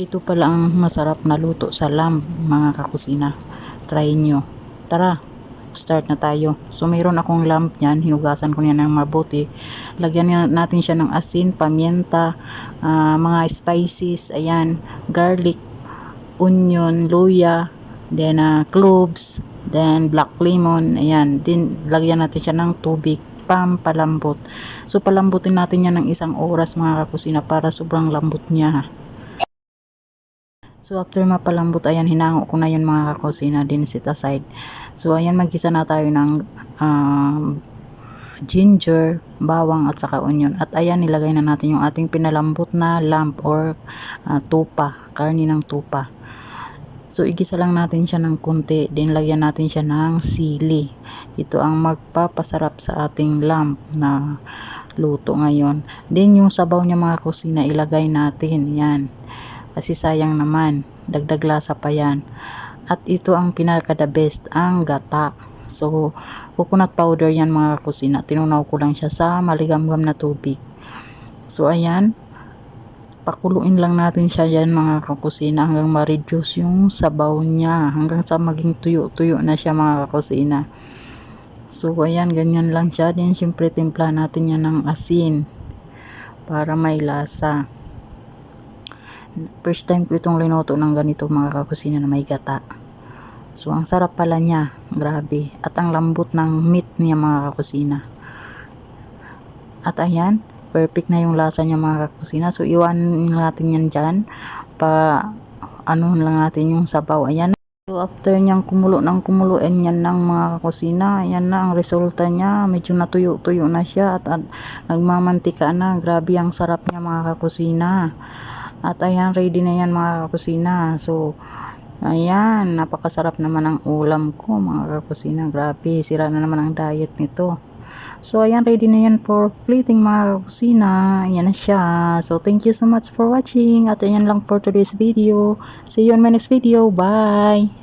Ito pala ang masarap na luto sa lamb, mga kakusina. Try nyo. Tara, start na tayo. So, mayroon akong lamb niyan. Hinugasan ko niyan ng mabuti. Lagyan niya- natin siya ng asin, pamienta, ah, mga spices, ayan, garlic, onion, luya, then ah, cloves, then black lemon, ayan. Din, lagyan natin siya ng tubig pampalambot. So, palambutin natin yan ng isang oras mga kakusina para sobrang lambot niya. So after mapalambot, ayan, hinango ko na yun mga kakusina din set aside. So ayan, magisa na tayo ng um, ginger, bawang at saka onion. At ayan, nilagay na natin yung ating pinalambot na lamb or ah, tupa, karni ng tupa. So igisa lang natin siya ng kunti, din lagyan natin siya ng sili. Ito ang magpapasarap sa ating lamb na luto ngayon. Din yung sabaw niya mga kusina, ilagay natin. Yan kasi sayang naman dagdag lasa pa yan. At ito ang pinaka the best ang gata. So coconut powder yan mga kusina tinunaw ko lang siya sa maligamgam na tubig. So ayan. Pakuluin lang natin siya yan mga kakusina hanggang ma-reduce yung sabaw niya. Hanggang sa maging tuyo-tuyo na siya mga kakusina. So ayan ganyan lang siya. Din syempre timpla natin yan ng asin para may lasa First time ko itong linuto ng ganito mga kakusina na may gata. So, ang sarap pala niya. Grabe. At ang lambot ng meat niya mga kakusina. At ayan, perfect na yung lasa niya mga kakusina. So, iwan natin yan dyan. Pa, ano lang natin yung sabaw. Ayan. So, after niyang kumulo ng kumulo, and yan ng mga kakusina. Ayan na ang resulta niya. Medyo natuyo-tuyo na siya. At, at nagmamantika na. Grabe ang sarap niya mga kakusina. At ayan, ready na yan mga kakusina. So, ayan, napakasarap naman ang ulam ko mga kakusina. Grabe, sira na naman ang diet nito. So, ayan, ready na yan for plating mga kakusina. Ayan na siya. So, thank you so much for watching. At ayan lang for today's video. See you on my next video. Bye!